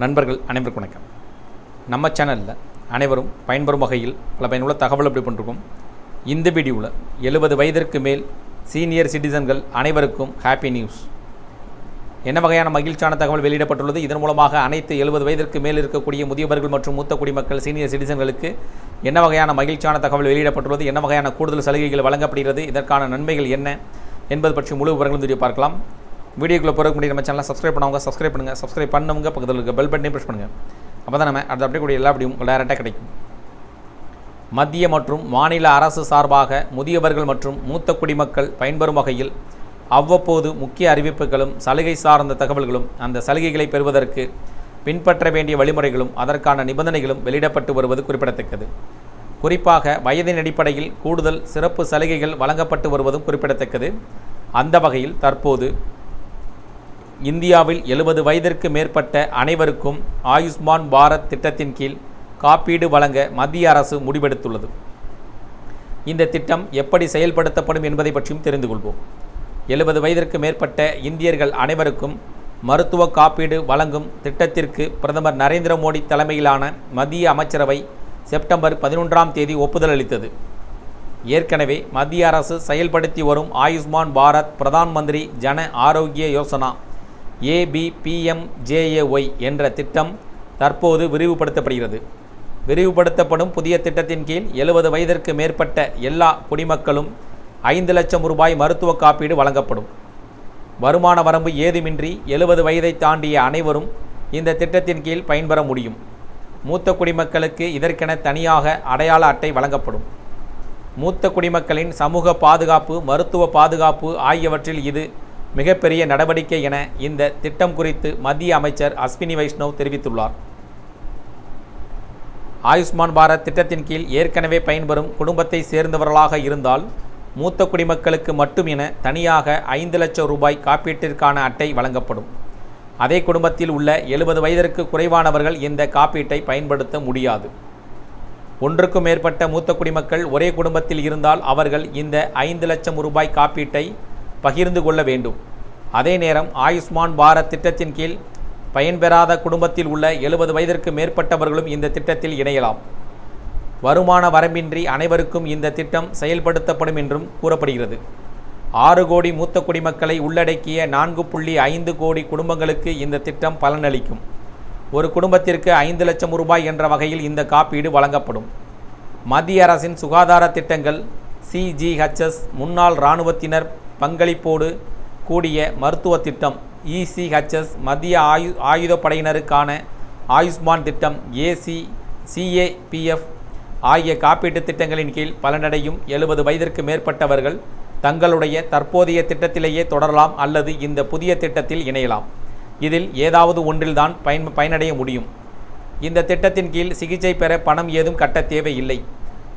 நண்பர்கள் அனைவருக்கும் வணக்கம். நம்ம சேனலில் அனைவரும் பயன்பெறும் வகையில் பல பயனுள்ள தகவல் அப்படி பண்ணிருக்கோம். இந்த வீடியோவில் எழுபது வயதிற்கு மேல் சீனியர் சிட்டிசன்கள் அனைவருக்கும் ஹாப்பி நியூஸ் என்ன வகையான மகிழ்ச்சியான தகவல் வெளியிடப்பட்டுள்ளது? இதன் மூலமாக அனைத்து எழுபது வயதிற்கு மேல் இருக்கக்கூடிய முதியவர்கள் மற்றும் மூத்த குடிமக்கள் சீனியர் சிட்டிசன்களுக்கு என்ன வகையான மகிழ்ச்சியான தகவல் வெளியிடப்பட்டுள்ளது? என்ன வகையான கூடுதல் சலுகைகள் வழங்கப்படுகிறது? இதற்கான நன்மைகள் என்ன? என்பது பற்றி முழு விவரங்களும் தெரிய பார்க்கலாம். வீடியோக்குள்ளே போகிறதுக்கு முடியும் நம்ம சேனலை சப்ஸ்கிரைப் பண்ணவங்க சப்ஸ்கிரைப் பண்ணுங்கள் சப்ஸ்கிரைப் பண்ணவங்க பக்கத்தில் இருக்க பெல் பட்டனையும் ப்ரெஸ் பண்ணுங்கள் அப்போ தான் நம்ம அடுத்த அப்படியே கூடிய எல்லா அப்படியும் டேரெக்டாக கிடைக்கும். மத்திய மற்றும் மாநில அரசு சார்பாக முதியவர்கள் மற்றும் மூத்த குடிமக்கள் பயன்பெறும் வகையில் அவ்வப்போது முக்கிய அறிவிப்புகளும் சலுகை சார்ந்த தகவல்களும் அந்த சலுகைகளை பெறுவதற்கு பின்பற்ற வேண்டிய வழிமுறைகளும் அதற்கான நிபந்தனைகளும் வெளியிடப்பட்டு வருவது குறிப்பிடத்தக்கது. குறிப்பாக வயதின் அடிப்படையில் கூடுதல் சிறப்பு சலுகைகள் வழங்கப்பட்டு வருவதும் குறிப்பிடத்தக்கது. அந்த வகையில் தற்போது இந்தியாவில் எழுபது வயதிற்கு மேற்பட்ட அனைவருக்கும் ஆயுஷ்மான் பாரத் திட்டத்தின் கீழ் காப்பீடு வழங்க மத்திய அரசு முடிவெடுத்துள்ளது. இந்த திட்டம் எப்படி செயல்படுத்தப்படும் என்பதை பற்றியும் தெரிந்து கொள்வோம். எழுபது வயதிற்கு மேற்பட்ட இந்தியர்கள் அனைவருக்கும் மருத்துவ காப்பீடு வழங்கும் திட்டத்திற்கு பிரதமர் நரேந்திர மோடி தலைமையிலான மத்திய அமைச்சரவை செப்டம்பர் பதினொன்றாம் தேதி ஒப்புதல் அளித்தது. ஏற்கனவே மத்திய அரசு செயல்படுத்தி வரும் ஆயுஷ்மான் பாரத் பிரதான் மந்திரி ஜன ஆரோக்கிய யோசனா ஏபிபிஎம்ஜேஏஒய் என்ற திட்டம் தற்போது விரிவுபடுத்தப்படுகிறது. விரிவுபடுத்தப்படும் புதிய திட்டத்தின் கீழ் எழுபது வயதிற்கு மேற்பட்ட எல்லா குடிமக்களும் ஐந்து லட்சம் ரூபாய் மருத்துவ காப்பீடு வழங்கப்படும். வருமான வரம்பு ஏதுமின்றி எழுபது வயதை தாண்டிய அனைவரும் இந்த திட்டத்தின் கீழ் பயன்பெற முடியும். மூத்த குடிமக்களுக்கு இதற்கென தனியாக அடையாள அட்டை வழங்கப்படும். மூத்த குடிமக்களின் சமூக பாதுகாப்பு மருத்துவ பாதுகாப்பு ஆகியவற்றில் இது மிகப்பெரிய நடவடிக்கை என இந்த திட்டம் குறித்து மத்திய அமைச்சர் அஸ்வினி வைஷ்ணவ் தெரிவித்துள்ளார். ஆயுஷ்மான் பாரத் திட்டத்தின் கீழ் ஏற்கனவே பயன்பெறும் குடும்பத்தை சேர்ந்தவர்களாக இருந்தால் மூத்த குடிமக்களுக்கு மட்டும் என தனியாக ஐந்து லட்சம் ரூபாய் காப்பீட்டிற்கான அட்டை வழங்கப்படும். அதே குடும்பத்தில் உள்ள எழுபது வயதிற்கு குறைவானவர்கள் இந்த காப்பீட்டை பயன்படுத்த முடியாது. ஒன்றுக்கும் மேற்பட்ட மூத்த குடிமக்கள் ஒரே குடும்பத்தில் இருந்தால் அவர்கள் இந்த ஐந்து லட்சம் ரூபாய் காப்பீட்டை பகிர்ந்து கொள்ள வேண்டும். அதே நேரம் ஆயுஷ்மான் பாரத் திட்டத்தின் கீழ் பயன்பெறாத குடும்பத்தில் உள்ள எழுபது வயதிற்கு மேற்பட்டவர்களும் இந்த திட்டத்தில் இணையலாம். வருமான வரம்பின்றி அனைவருக்கும் இந்த திட்டம் செயல்படுத்தப்படும் என்றும் கூறப்படுகிறது. ஆறு கோடி மூத்த குடிமக்களை உள்ளடக்கிய நான்கு புள்ளி ஐந்து கோடி குடும்பங்களுக்கு இந்த திட்டம் பலனளிக்கும். ஒரு குடும்பத்திற்கு ஐந்து லட்சம் ரூபாய் என்ற வகையில் இந்த காப்பீடு வழங்கப்படும். மத்திய அரசின் சுகாதார திட்டங்கள் சிஜிஹெச்எஸ் முன்னாள் இராணுவத்தினர் பங்களிப்போடு கூடிய மருத்துவ திட்டம் இசிஹெச்எஸ் மத்திய ஆயு ஆயுதப்படையினருக்கான ஆயுஷ்மான் திட்டம் ஏசி சிஏபிஎஃப் ஆகிய காப்பீட்டுத் திட்டங்களின் கீழ் பலனடையும் எழுபது வயதிற்கு மேற்பட்டவர்கள் தங்களுடைய தற்போதைய திட்டத்திலேயே தொடரலாம் அல்லது இந்த புதிய திட்டத்தில் இணையலாம். இதில் ஏதாவது ஒன்றில்தான் பயன் பயனடைய முடியும். இந்த திட்டத்தின் கீழ் சிகிச்சை பெற பணம் ஏதும் கட்ட தேவையில்லை.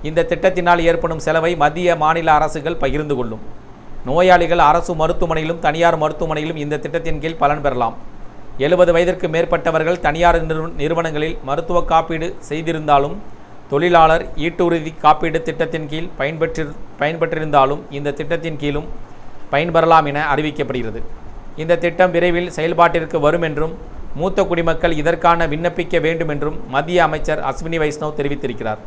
இந்த திட்டத்தினால் ஏற்படும் செலவை மத்திய மாநில அரசுகள் பகிர்ந்து கொள்ளும். நோயாளிகள் அரசு மருத்துவமனையிலும் தனியார் மருத்துவமனையிலும் இந்த திட்டத்தின் கீழ் பலன் பெறலாம். எழுபது வயதிற்கு மேற்பட்டவர்கள் தனியார் நிறுவ- நிறுவனங்களில் மருத்துவ காப்பீடு செய்திருந்தாலும் தொழிலாளர் ஈட்டுறுதி காப்பீடு திட்டத்தின் கீழ் பயன்பெற்று பயன்பெற்றிருந்தாலும் இந்த திட்டத்தின் கீழும் பயன்பெறலாம் என அறிவிக்கப்படுகிறது. இந்த திட்டம் விரைவில் செயல்பாட்டிற்கு வரும் என்றும் மூத்த குடிமக்கள் இதற்கான விண்ணப்பிக்க வேண்டும் என்றும் மத்திய அமைச்சர் அஸ்வினி வைஷ்ணவ் தெரிவித்திருக்கிறார்.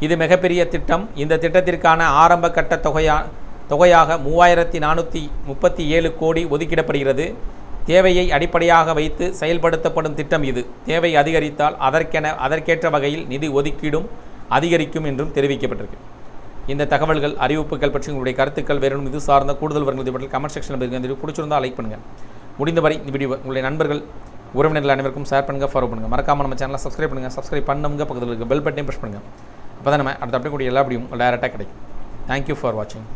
இது மிகப்பெரிய திட்டம். இந்த திட்டத்திற்கான ஆரம்ப கட்ட தொகையா தொகையாக மூவாயிரத்தி நானூற்றி முப்பத்தி ஏழு கோடி ஒதுக்கிடப்படுகிறது. தேவையை அடிப்படையாக வைத்து செயல்படுத்தப்படும் திட்டம் இது. தேவை அதிகரித்தால் அதற்கென அதற்கேற்ற வகையில் நிதி ஒதுக்கீடும் அதிகரிக்கும் என்றும் தெரிவிக்கப்பட்டிருக்கு. இந்த தகவல்கள் அறிவிப்புகள் பற்றி உங்களுடைய கருத்துக்கள் வேறும் இது சார்ந்த கூடுதல் வருங்கள் பற்றி கமெண்ட் செக்ஷனில் இருக்குது பிடிச்சிருந்தால் லைக் பண்ணுங்கள் முடிந்தவரை இந்த வீடியோ உங்களுடைய நண்பர்கள் உறவினர்கள் அனைவருக்கும் ஷேர் பண்ணுங்கள் ஃபாலோ பண்ணுங்கள் மறக்காமல் நம்ம சேனலை சப்ஸ்கிரைப் பண்ணுங்கள் சப்ஸ்கிரைப் பண்ணுங்க பக்கத்தில் இருக்க பெல் பட்டனையும் ப்ரெஸ் பண்ணுங்கள் அப்போ தான் நம்ம அடுத்த அப்படியே கூடிய எல்லா வீடியும் டேரெக்டாக கிடைக்கும். தேங்க்யூ ஃபார் வாட்சிங்